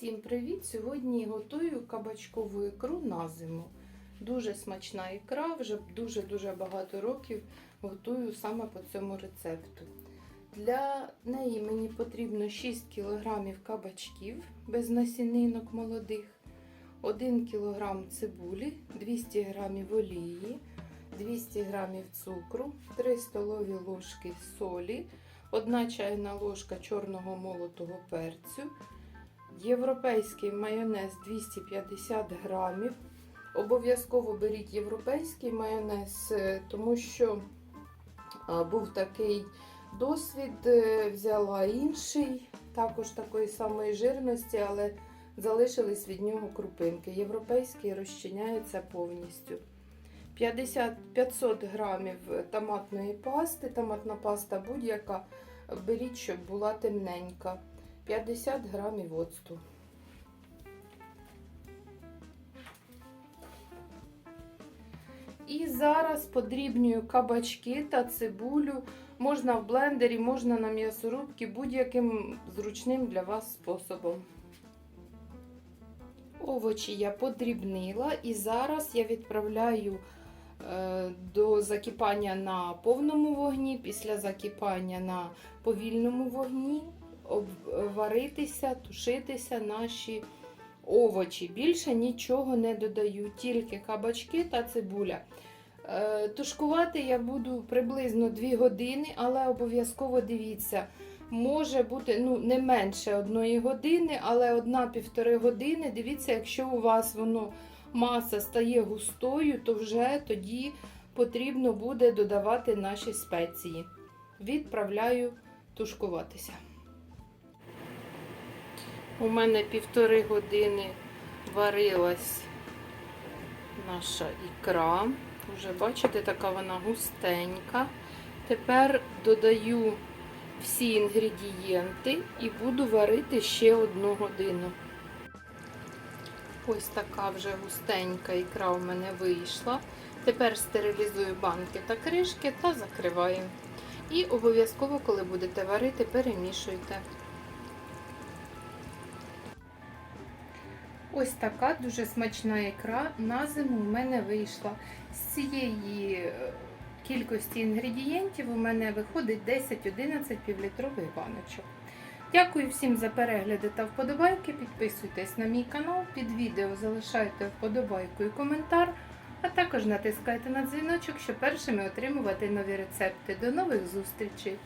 Всім привіт! Сьогодні готую кабачкову ікру на зиму. Дуже смачна ікра, вже дуже-дуже багато років готую саме по цьому рецепту. Для неї мені потрібно 6 кг кабачків без насінинок молодих, 1 кг цибулі, 200 г олії, 200 г цукру, 3 столові ложки солі, 1 чайна ложка чорного молотого перцю. Європейський майонез 250 грамів. Обов'язково беріть європейський майонез, е, тому що був такий досвід, е, взяла інший, також такої самої жирності, але залишились від нього крупинки. Європейський розчиняється повністю. 50, 500 грамів томатної пасти, томатна паста будь-яка, беріть, щоб була темненька. 50 грамів оцту. І зараз подрібнюю кабачки та цибулю. Можна в блендері, можна на м'ясорубці, будь-яким зручним для вас способом. Овочі я подрібнила і зараз я відправляю е, до закипання на повному вогні, після закипання на повільному вогні варитися, тушитися наші овочі. Більше нічого не додаю, тільки кабачки та цибуля. Е, Тушкувати я буду приблизно 2 години, але обов'язково дивіться, може бути ну, не менше одної години, але одна-півтори години. Дивіться, якщо у вас воно маса стає густою, то вже тоді потрібно буде додавати наші спеції. Відправляю тушкуватися. У мене півтори години варилась наша ікра. Вже бачите, така вона густенька. Тепер додаю всі інгредієнти і буду варити ще одну годину. Ось така вже густенька ікра у мене вийшла. Тепер стерилізую банки та кришки та закриваю. І обов'язково, коли будете варити, перемішуйте. Ось така дуже смачна ікра на зиму у мене вийшла. З цієї е, кількості інгредієнтів у мене виходить 10-11 півлітрових баночок. Дякую всім за перегляди та вподобайки. Підписуйтесь на мій канал, під відео залишайте вподобайку і коментар, а також натискайте на дзвіночок, щоб першими отримувати нові рецепти. До нових зустрічей!